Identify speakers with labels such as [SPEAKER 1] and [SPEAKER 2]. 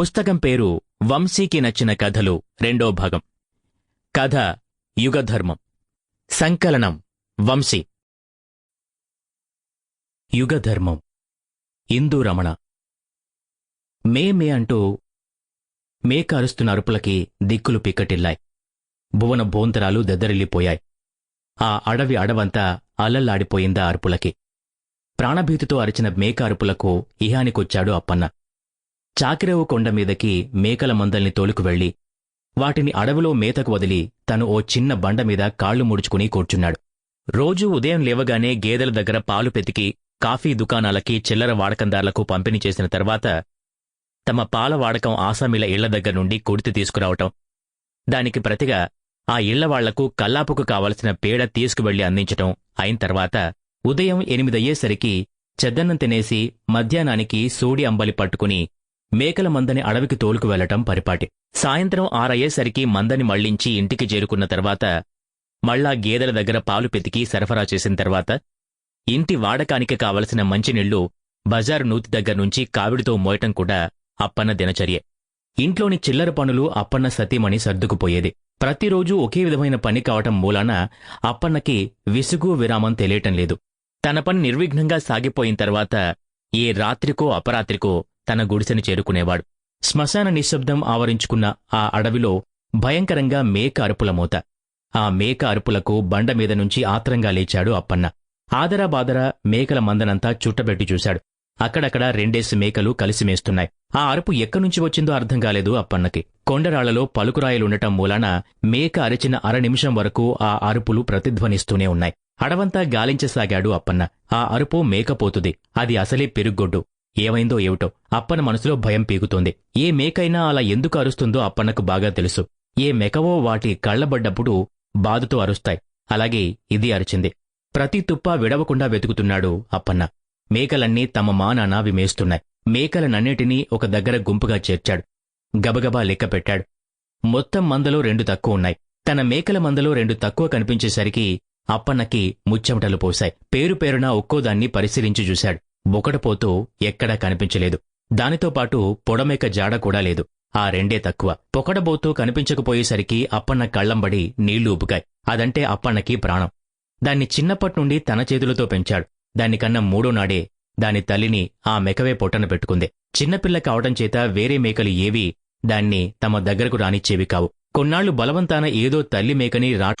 [SPEAKER 1] పుస్తకం పేరు వంశీకి నచ్చిన కథలు రెండో భాగం. కథ యుగధర్మం. సంకలనం వంశీ. యుగధర్మం. ఇందూరమణ. మే మే అంటూ మేక అరుస్తున్న అరుపులకి దిక్కులు పిక్కటిల్లాయి. భువన భోంతరాలు దద్దరిల్లిపోయాయి. ఆ అడవి అడవంతా అల్లల్లాడిపోయిందా అరుపులకి. ప్రాణభీతితో అరిచిన మేక అరుపులకు ఇహానికొచ్చాడు అప్పన్న. చాకిరేవు కొండ మీదకి మేకల మందల్ని తోలుకు వెళ్ళి వాటిని అడవిలో మేతకు వదిలి తను ఓ చిన్న బండ మీద కాళ్ళు ముడుచుకుని కూర్చున్నాడు. రోజూ ఉదయం లేవగానే గేదెల దగ్గర పాలు పెతికి కాఫీ దుకాణాలకి చిల్లర వాడకందారులకు పంపిణీ చేసిన తర్వాత తమ పాల వాడకం ఆసామీల ఇళ్ళ దగ్గర నుండి కుడితి తీసుకురావటం. దానికి ప్రతిగా ఆ ఇళ్ళవాళ్ళకు కల్లాపుకు కావలసిన పేడ తీసుకువెళ్ళి అందించటం అయిన తర్వాత ఉదయం ఎనిమిదయ్యేసరికి చెద్దన్నం తినేసి మధ్యాహ్నానికి సూడి అంబలి పట్టుకుని మేకల మందని అడవికి తోలుకు వెళ్ళటం పరిపాటి. సాయంత్రం ఆరయ్యేసరికి మందని మళ్ళించి ఇంటికి చేరుకున్న తర్వాత మళ్ళా గేదెల దగ్గర పాలు పెతికి సరఫరా చేసిన తర్వాత ఇంటి వాడకానికి కావలసిన మంచినీళ్ళు బజారు నూతి దగ్గర నుంచి కావిడితో మోయటం కూడా అప్పన్న దినచర్యే. ఇంట్లోని చిల్లర పనులు అప్పన్న సతీమణి సర్దుకుపోయేది. ప్రతిరోజూ ఒకే విధమైన పని కావటం మూలాన అప్పన్నకి విసుగు విరామం తెలియటం లేదు. తన పని నిర్విఘ్నంగా సాగిపోయిన తర్వాత ఏ రాత్రికో అపరాత్రికో తన గుడిసెని చేరుకునేవాడు. శ్మశాన నిశ్శబ్దం ఆవరించుకున్న ఆ అడవిలో భయంకరంగా మేక అరుపుల మోత. ఆ మేక అరుపులకు బండ మీద నుంచి ఆత్రంగా లేచాడు అప్పన్న. ఆదరాబాదరా మేకల మందనంతా చుట్టబెట్టి చూశాడు. అక్కడక్కడ రెండేసి మేకలు కలిసిమేస్తున్నాయి ఆ అరుపు ఎక్కనుంచి వచ్చిందో అర్థం కాలేదు అప్పన్నకి. కొండరాళ్ళలో పలుకురాయలుండటం మూలాన మేక అరిచిన అర నిమిషం వరకు ఆ అరుపులు ప్రతిధ్వనిస్తూనే ఉన్నాయి. అడవంతా గాలించసాగాడు అప్పన్న. ఆ అరుపు మేకపోతుది. అది అసలే పెరుగ్గొడ్డు. ఏమైందో ఏమిటో. అప్పన్న మనసులో భయం పీకుతోంది. ఏ మేకైనా అలా ఎందుకు అరుస్తుందో అప్పన్నకు బాగా తెలుసు. ఏ మెకవో వాటి కళ్ళబడ్డప్పుడు బాధతో అరుస్తాయి. అలాగే ఇది అరిచింది. ప్రతి తుప్ప విడవకుండా వెతుకుతున్నాడు అప్పన్న. మేకలన్నీ తమ మానాన విమేస్తున్నాయి. మేకలనన్నిటినీ ఒక దగ్గర గుంపుగా చేర్చాడు. గబగబా లెక్క పెట్టాడు. మొత్తం మందలో రెండు తక్కువ ఉన్నాయి. తన మేకల మందలో రెండు తక్కువ కనిపించేసరికి అప్పన్నకి ముచ్చెమటలు పోశాయి. పేరు పేరున ఒక్కోదాన్ని పరిశీలించి చూశాడు. బొకటపోతూ ఎక్కడా కనిపించలేదు. దానితో పాటు పొడమేక జాడ కూడా లేదు. ఆ రెండే తక్కువ. పొకడబోతూ కనిపించకపోయేసరికి అప్పన్న కళ్ళంబడి నీళ్ళు ఉపుకాయి అదంటే అప్పన్నకి ప్రాణం. దాన్ని చిన్నప్పట్నుండి తన చేతులతో పెంచాడు. దానికన్నా మూడో నాడే దాని తల్లిని ఆ మెకవే పొట్టన పెట్టుకుంది. చిన్నపిల్ల కావటం చేత వేరే మేకలు ఏవీ దాన్ని తమ దగ్గరకు రానిచ్చేవి కావు. కొన్నాళ్ళు బలవంతాన ఏదో తల్లి మేకని రా